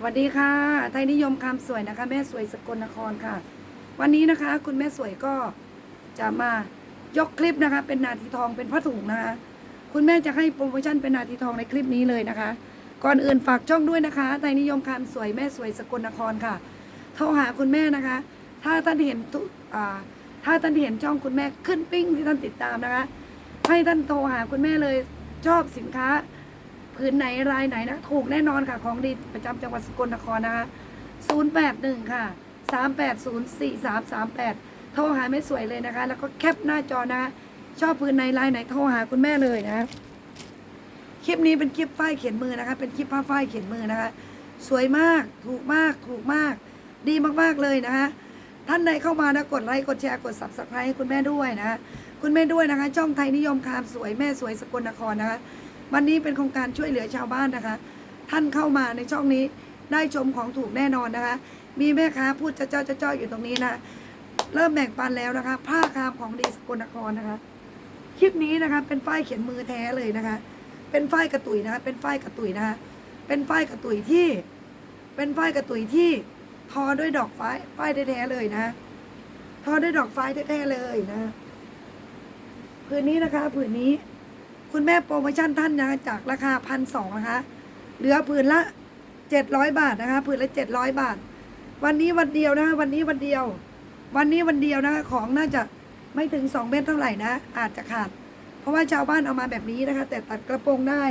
สวัสดีค่ะ ไทยนิยมคำสวยนะคะ แม่สวยสกลนครค่ะ วันนี้นะคะ คุณแม่สวยก็จะมายกคลิปนะคะ เป็นนาทีทองเป็นผ้าถุงนะคะ คุณแม่จะให้โปรโมชั่นเป็นนาทีทองในคลิปนี้เลยนะคะ ก่อนอื่นฝากช่องด้วยนะคะ ไทยนิยมคำสวยแม่สวยสกลนครค่ะโทรหาคุณแม่นะคะ ถ้าท่านเห็นทุอ่าถ้าท่านเห็นช่องคุณแม่ขึ้นปิ้งที่ท่านติดตามนะคะ ให้ท่านโทรหาคุณแม่เลยชอบสินค้า พื้นไหนรายไหนนะ ถูกแน่นอนค่ะ ของดีประจำจังหวัดสกลนครนะคะ081 ค่ะ 380 4338 โทรหาไม่สวยเลยนะคะ แล้วก็แคปหน้าจอนะคะชอบพื้นไหนลายไหนโทรหาคุณแม่เลยนะ คลิปนี้เป็นคลิปฝ้ายเขียนมือนะคะ เป็นคลิปผ้าฝ้ายเขียนมือนะคะ สวยมาก ถูกมาก ถูกมาก ดีมากๆเลยนะคะ ท่านใดเข้ามานะ กดไลค์ กดแชร์ กด subscribe ให้คุณแม่ด้วยนะคะคุณแม่ด้วยนะคะ ช่องไทยนิยมคามสวยแม่สวยสกลนครนะคะ วันนี้เป็นโครงการช่วยเหลือชาวบ้านนะคะ ท่านเข้ามาในช่องนี้ได้ชมของถูกแน่นอนนะคะ มีแม่ค้าพูดเจ้าเจ้าเจ้าอยู่ตรงนี้นะเริ่มแบ่งปันแล้วนะคะ ผ้าคามของดีสกลนครนะคะคลิปนี้นะคะ เป็นฝ้ายเขียนมือแท้เลยนะคะ เป็นฝ้ายกระตุยนะคะ เป็นฝ้ายกระตุยนะคะ เป็นฝ้ายกระตุยที่ เป็นฝ้ายกระตุยที่ทอด้วยดอกฝ้ายฝ้ายแท้ๆเลยนะทอด้วยดอกฝ้ายแท้ๆเลยนะผืนนี้นะคะผืนนี้ คุณแม่โปรโมชั่นท่านนะคะจากราคาพันสองนะคะ เหลือผืนละเจ็ดร้อยบาทนะคะผืนละเจ็ดร้อยบาท วันนี้วันเดียวนะคะวันนี้วันเดียว วันนี้วันเดียวนะคะของน่าจะไม่ถึงสองเมตรเท่าไหร่นะ อาจจะขาด เพราะว่าชาวบ้านเอามาแบบนี้นะคะ แต่ตัดกระโปรงได้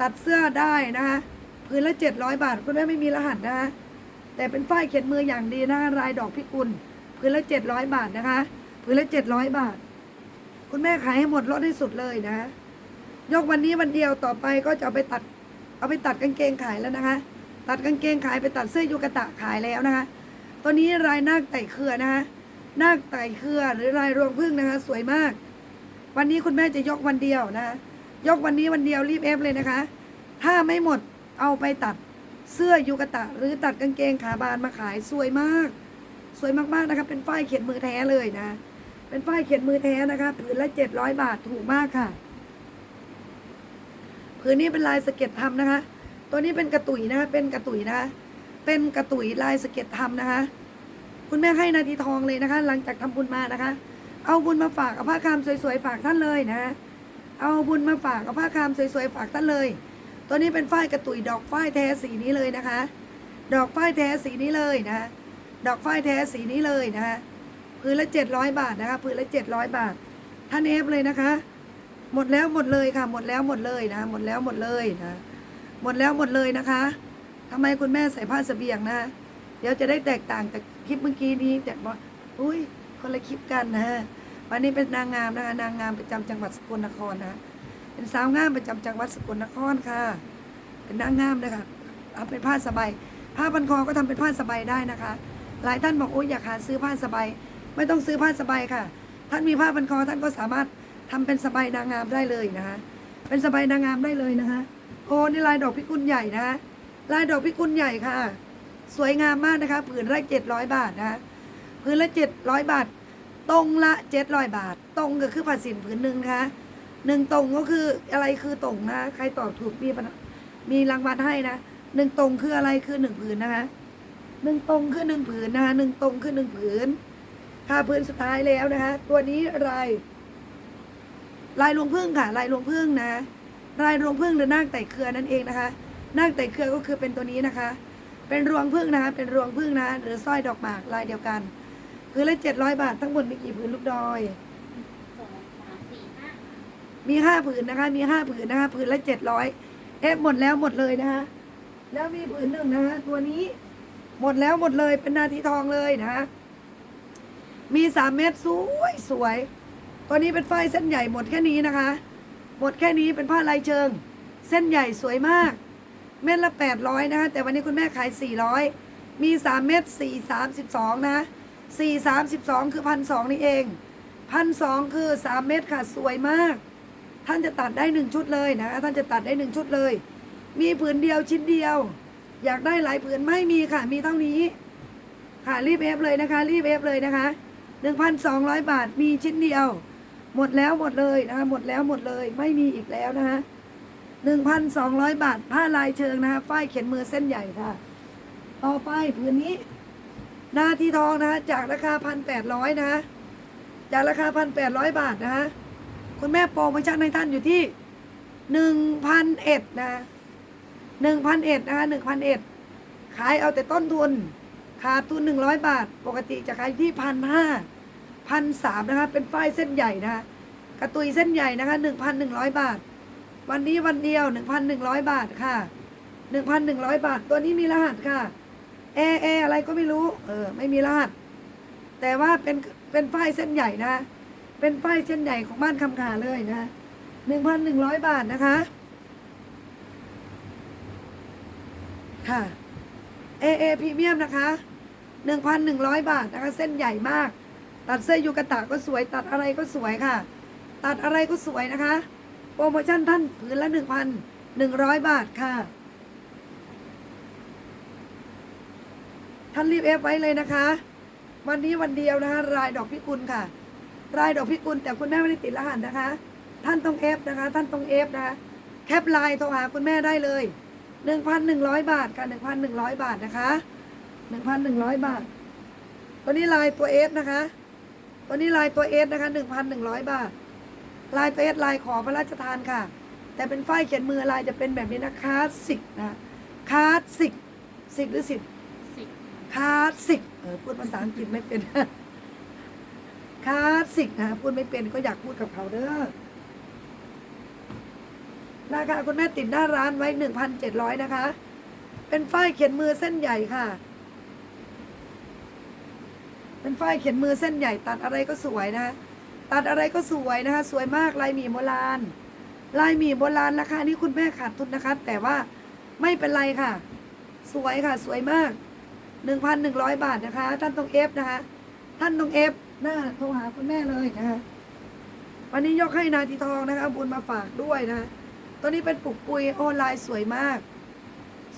ตัดเสื้อได้นะคะผืนละเจ็ดร้อยบาท คุณแม่ไม่มีรหัสนะคะแต่เป็นฝ้ายเขียนมืออย่างดีนะคะลายดอกพิกุลผืนละเจ็ดร้อยบาทนะคะผืนละเจ็ดร้อยบาท คุณแม่ขายให้หมดลดให้สุดเลยนะ ยกวันนี้วันเดียวต่อไปก็จะเอาไปตัด เอาไปตัดกางเกงขายแล้วนะคะ ตัดกางเกงขายไปตัดเสื้อยูกะตะขายแล้วนะคะตัวนี้ลายนาคไต่เครือนะคะนาคไต่เครือหรือลายรวงพึ่งนะคะ สวยมาก วันนี้คุณแม่จะยกวันเดียวนะคะยกวันนี้วันเดียวรีบเอฟเลยนะคะ ถ้าไม่หมดเอาไปตัดเสื้อยูกะตะ หรือตัดกางเกงขาบานมาขายสวยมาก สวยมากๆนะคะเป็นฝ้ายเขียนมือแท้เลยนะ เป็นฝ้ายเขียนมือแท้นะคะผืนละเจ็ดร้อยบาทถูกมากค่ะ ผืนนี้เป็นลายสเก็ตทำนะคะ ตัวนี้เป็นกระตุยนะคะเป็นกระตุยนะคะเป็นกระตุยลายสเก็ตทำนะคะ คุณแม่ให้นาทีทองเลยนะคะ หลังจากทำบุญมานะคะ เอาบุญมาฝากเอาผ้าคามสวยๆฝากท่านเลยนะ เอาบุญมาฝากเอาผ้าคามสวยๆฝากท่านเลย ตัวนี้เป็นฝ้ายกระตุยดอกฝ้ายแท้สีนี้เลยนะคะ ดอกฝ้ายแท้สีนี้เลยนะดอกฝ้ายแท้สีนี้เลยนะคะผืนละเจ็ดร้อยบาทนะคะผืนละเจ็ดร้อยบาทท่านเอฟเลยนะคะ หมดแล้วหมดเลยค่ะ หมดแล้วหมดเลยนะ หมดแล้วหมดเลยนะ หมดแล้วหมดเลยนะคะทำไมคุณแม่ใส่ผ้าเสบียงนะ เดี๋ยวจะได้แตกต่างจากคลิปเมื่อกี้นี้แต่บอกอุ้ยคนละคลิปกันนะวันนี้เป็นนางงามนะคะนางงามประจำจังหวัดสกลนครนะเป็นสาวงามประจำจังหวัดสกลนครค่ะ เป็นนางงามนะคะทำเป็นผ้าสบายผ้าพันคอก็ทำเป็นผ้าสบายได้นะคะ หลายท่านบอกโอ้ยอยากหาซื้อผ้าสบายไม่ต้องซื้อผ้าสบายค่ะ ท่านมีผ้าพันคอท่านก็สามารถ ทำเป็นสบายนางงามได้เลยนะคะเป็นสบายนางงามได้เลยนะคะโอ้นี่ลายดอกพิกุลใหญ่นะคะลายดอกพิกุลใหญ่ค่ะ สวยงามมากนะคะผืนละเจ็ดร้อยบาทนะคะผืนละเจ็ดร้อยบาท ตรงละเจ็ดร้อยบาท ตรงก็คือผ้าสินผืนหนึ่งนะคะหนึ่งตรงก็คืออะไรคือตรงนะ ใครตอบถูกมีมีรางวัลให้นะหนึ่งตรงคืออะไรคือหนึ่งผืนนะคะหนึ่งตรงคือหนึ่งผืนนะคะหนึ่งตรงคือหนึ่งผืนค่ะพื้นสุดท้ายแล้วนะคะ ตัวนี้ลาย ลายรวงพึ่งค่ะ ลายรวงพึ่งนะลายรวงพึ่งหรือนาคไต่เครือนั่นเองนะคะ นาคไต่เครือก็คือเป็นตัวนี้นะคะ เป็นรวงพึ่งนะคะ เป็นรวงพึ่งนะหรือสร้อยดอกหมากลายเดียวกันพื้นละเจ็ดร้อยบาททั้งหมดมีกี่ผืนลูกดอยสองสามสี่ห้ามีห้าผืนนะคะ มีห้าผืนนะคะผืนละเจ็ดร้อยเอฟหมดแล้วหมดเลยนะคะ แล้วมีผืนหนึ่งนะคะตัวนี้หมดแล้วหมดเลยเป็นนาทีทองเลยนะคะมีสามเม็ดสวยสวย ตัวนี้เป็นฝ้ายเส้นใหญ่หมดแค่นี้นะคะ หมดแค่นี้เป็นผ้าลายเชิง เส้นใหญ่สวยมาก เม็ดละแปดร้อยนะคะ แต่วันนี้คุณแม่ขายสี่ร้อยมีสามเม็ดสี่สามสิบสองนะสี่สามสิบสองคือพันสองนี่เองพันสองคือสามเม็ดค่ะสวยมาก ท่านจะตัดได้หนึ่งชุดเลยนะท่านจะตัดได้หนึ่งชุดเลย มีผืนเดียวชิ้นเดียว อยากได้หลายผืนไม่มีค่ะ มีเท่านี้ ค่ะรีบเอฟเลยนะคะ รีบเอฟเลยนะคะหนึ่งพันสองร้อยบาทมีชิ้นเดียว หมดแล้วหมดเลยนะคะหมดแล้วหมดเลยไม่มีอีกแล้วนะคะหนึ่งพันสองร้อยบาท ผ้าลายเชิงนะคะฝ้ายเขียนมือเส้นใหญ่ค่ะ ต่อไปผืนนี้ หน้าที่ทองนะฮะจากราคาพันแปดร้อยนะฮะจากราคาพันแปดร้อยบาทนะฮะคุณแม่โปรโมชั่นให้ท่านอยู่ที่หนึ่งพันเอ็ดนะหนึ่งพันเอ็ดนะคะหนึ่งพันเอ็ดขายเอาแต่ต้นทุน ขาดทุนหนึ่งร้อยบาท ปกติจะขายที่พันห้า พันสามนะคะ เป็นฝ้ายเส้นใหญ่นะคะกระตุยเส้นใหญ่นะคะหนึ่งพันหนึ่งร้อยบาท วันนี้วันเดียวหนึ่งพันหนึ่งร้อยบาทค่ะหนึ่งพันหนึ่งร้อยบาท ตัวนี้มีรหัสค่ะเอเออะไรก็ไม่รู้ เออ ไม่มีรหัส แต่ว่าเป็น เป็นฝ้ายเส้นใหญ่นะ เป็นฝ้ายเส้นใหญ่ของบ้านคำขาเลยนะหนึ่งพันหนึ่งร้อยบาทนะคะ ค่ะเอเอพรีเมียมนะคะหนึ่งพันหนึ่งร้อยบาทนะคะ เส้นใหญ่มาก ตัดเสื้อยูกะตะก็สวย ตัดอะไรก็สวยค่ะ ตัดอะไรก็สวยนะคะ โปรโมชั่นท่านผืนละหนึ่งพันหนึ่งร้อยบาทค่ะ ท่านรีบเอฟไว้เลยนะคะ วันนี้วันเดียวนะคะ รายดอกพิกุลค่ะ รายดอกพิกุลแต่คุณแม่ไม่ได้ติดรหัสนะคะ ท่านต้องเอฟนะคะ ท่านต้องเอฟนะคะแคปไลน์โทรหาคุณแม่ได้เลยหนึ่งพันหนึ่งร้อยบาทค่ะหนึ่งพันหนึ่งร้อยบาทนะคะหนึ่งพันหนึ่งร้อยบาทตัวนี้ลายตัวเอสนะคะ วนี้ลายตัวเอสนะคะหนึ่งพันหนึ่งร้อยบาท ลายตัวเอสลายขอพระราชทานค่ะ แต่เป็นฝ้ายเขียนมือลายจะเป็นแบบนี้นะคลาสสิกนะคลาสสิกสิกหรือสิกสิบคลาสสิกเออพูดภาษาอังกฤษไม่เป็นคลาสสิกนะพูดไม่เป็นก็อยากพูดกับเขาเด้อราคาคุณแม่ติดหน้าร้านไว้หนึ่งพันเจ็ดร้อยนะคะ เป็นฝ้ายเขียนมือเส้นใหญ่ค่ะ เป็นฝ้ายเขียนมือเส้นใหญ่ตัดอะไรก็สวยนะตัดอะไรก็สวยนะคะ สวยมากลายหมี่โบราณ ลายหมี่โบราณราคานี้คุณแม่ขาดทุนนะคะ แต่ว่าไม่เป็นไรค่ะ สวยค่ะ สวยมากหนึ่งพันหนึ่งร้อยบาทนะคะ ท่านต้องเอฟนะคะ ท่านต้องเอฟหน้าโทรหาคุณแม่เลยนะคะ วันนี้ยกให้นาทีทองนะคะบุญมาฝากด้วยนะตัวนี้เป็นปุกปุยโอ้ลายสวยมาก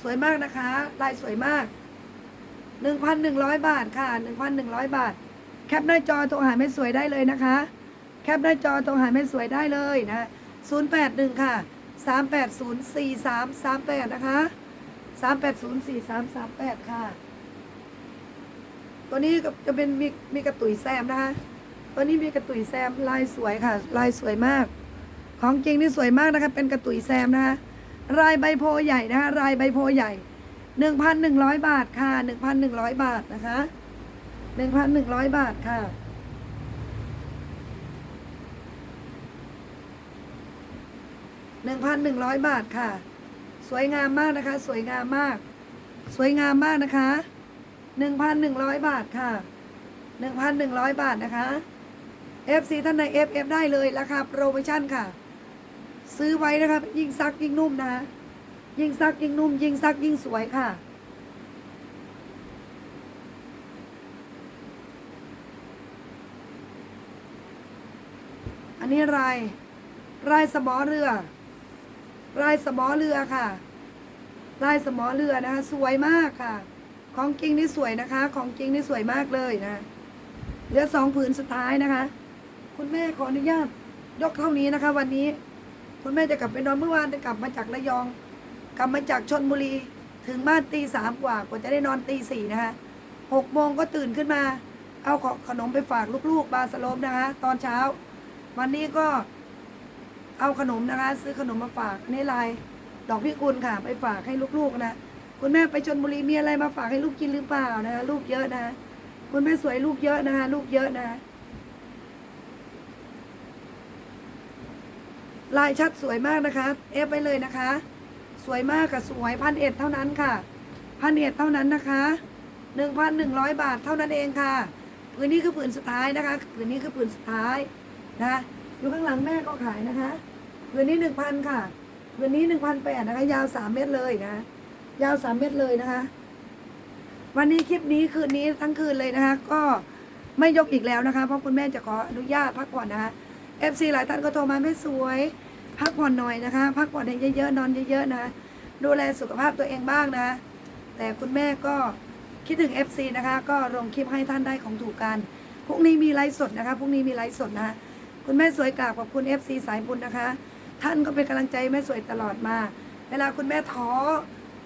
สวยมากนะคะ ลายสวยมาก หนึ่งพันหนึ่งร้อยบาทค่ะหนึ่งพันหนึ่งร้อยบาท แคปหน้าจอโทรหาแม่สวยได้เลยนะคะ แคปหน้าจอโทรหาแม่สวยได้เลยนะศูนย์แปดหนึ่งค่ะสามแปดศูนย์สี่สามสามแปดนะคะสามแปดศูนย์สี่สามสามแปดค่ะ ตัวนี้ก็จะเป็นมีมีกระตุยแซมนะคะ ตัวนี้มีกระตุยแซมลายสวยค่ะ ลายสวยมาก ของจริงนี่สวยมากนะคะ เป็นกระตุยแซมนะคะ ลายใบโพใหญ่นะคะลายใบโพใหญ่ หนึ่งพันหนึ่งร้อยบาทค่ะหนึ่งพันหนึ่งร้อยบาทนะคะหนึ่งพันหนึ่งร้อยบาทค่ะ หนึ่งพันหนึ่งร้อยบาทค่ะ สวยงามมากนะคะ สวยงามมาก สวยงามมากนะคะหนึ่งพันหนึ่งร้อยบาทค่ะหนึ่งพันหนึ่งร้อยบาทนะคะ FC ท่านใน FF ได้เลยราคาโปรโมชั่นค่ะ ซื้อไว้นะคะยิ่งซักยิ่งนุ่มนะคะ ยิ่งซักยิ่งนุ่ม ยิ่งซักยิ่งสวยค่ะ อันนี้ลายลายสมอเรือลายสมอเรือค่ะลายสมอเรือนะคะ สวยมากค่ะ ของจริงนี่สวยนะคะ ของจริงนี่สวยมากเลยนะเหลือสองผืนสุดท้ายนะคะ คุณแม่ขออนุญาตยกเท่านี้นะคะ วันนี้ คุณแม่จะกลับไปนอนเมื่อวานจะกลับมาจากระยอง กลับมาจากชนบุรีถึงบ้านตีสามกว่ากว่าจะได้นอนตีสี่นะคะหกโมงก็ตื่นขึ้นมา เอาของขนมไปฝากลูกๆ บาสโลมนะคะตอนเช้า วันนี้ก็เอาขนมนะคะ ซื้อขนมมาฝากอันนี้ลายดอกพิกุลค่ะไปฝากให้ลูกๆนะคุณแม่ไปชนบุรีมีอะไรมาฝากให้ลูกกินหรือเปล่านะคะลูกเยอะนะคุณแม่สวยลูกเยอะนะคะลูกเยอะนะลายชัดสวยมากนะคะ เอฟไปเลยนะคะ สวยมากกับสวยพันเอ็ดเท่านั้นค่ะพันเอ็ดเท่านั้นนะคะหนึ่งพันหนึ่งร้อยบาทเท่านั้นเองค่ะผืนนี้คือผืนสุดท้ายนะคะผืนนี้คือผืนสุดท้ายนะอยู่ข้างหลังแม่ก็ขายนะคะผืนนี้หนึ่งพันค่ะผืนนี้หนึ่งพันแปดนะคะ ยาวสามเมตรเลยนะยาวสามเมตรเลยนะคะ วันนี้คลิปนี้คืนนี้ทั้งคืนเลยนะคะ ก็ไม่ยกอีกแล้วนะคะ เพราะคุณแม่จะขออนุญาตพักผ่อนนะคะ FC หลายท่านก็โทรมาไม่สวย พักผ่อนหน่อยนะคะ พักผ่อนให้เยอะๆนอนเยอะๆนะดูแลสุขภาพตัวเองบ้างนะ แต่คุณแม่ก็คิดถึง FC นะคะ ก็ลงคลิปให้ท่านได้ของถูกกันพรุ่งนี้มีไลฟ์สดนะคะพรุ่งนี้มีไลฟ์สดนะคุณแม่สวยกราบขอบคุณ FC สายบุญนะคะ ท่านก็เป็นกำลังใจแม่สวยตลอดมา เวลาคุณแม่ท้อ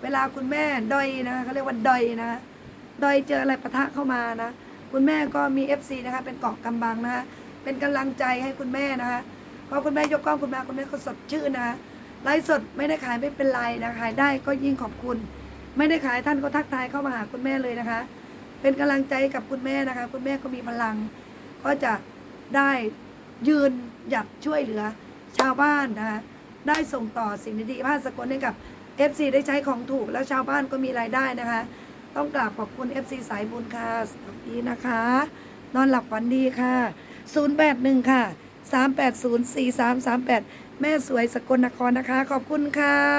เวลาคุณแม่ดอยนะคะเขาเรียกว่าดอยนะดอยเจออะไรปะทะเข้ามานะ คุณแม่ก็มี FC นะคะ เป็นเกาะกำบังนะคะเป็นกำลังใจให้คุณแม่นะคะ พราะคุณแม่ยกกล้องคุณแม่คุณแม่ก็สดชื่นนะคะไลฟ์สดไม่ได้ขายไม่เป็นไรนะขายได้ก็ยิ่งขอบคุณ ไม่ได้ขายท่านก็ทักทายเข้ามาหาคุณแม่เลยนะคะ เป็นกำลังใจกับคุณแม่นะคะ คุณแม่ก็มีพลัง ก็จะได้ยืนหยัดช่วยเหลือชาวบ้านนะคะได้ส่งต่อสิ่งดีๆภาคสกลให้กับ FC ได้ใช้ของถูกแล้วชาวบ้านก็มีรายได้นะคะ ต้องกราบขอบคุณ FC สายบุญค่ะสวัสดีนะคะ นอนหลับฝันดีค่ะ 081 ค่ะ 380 4338 แม่สวยสกลนครนะคะ ขอบคุณค่ะ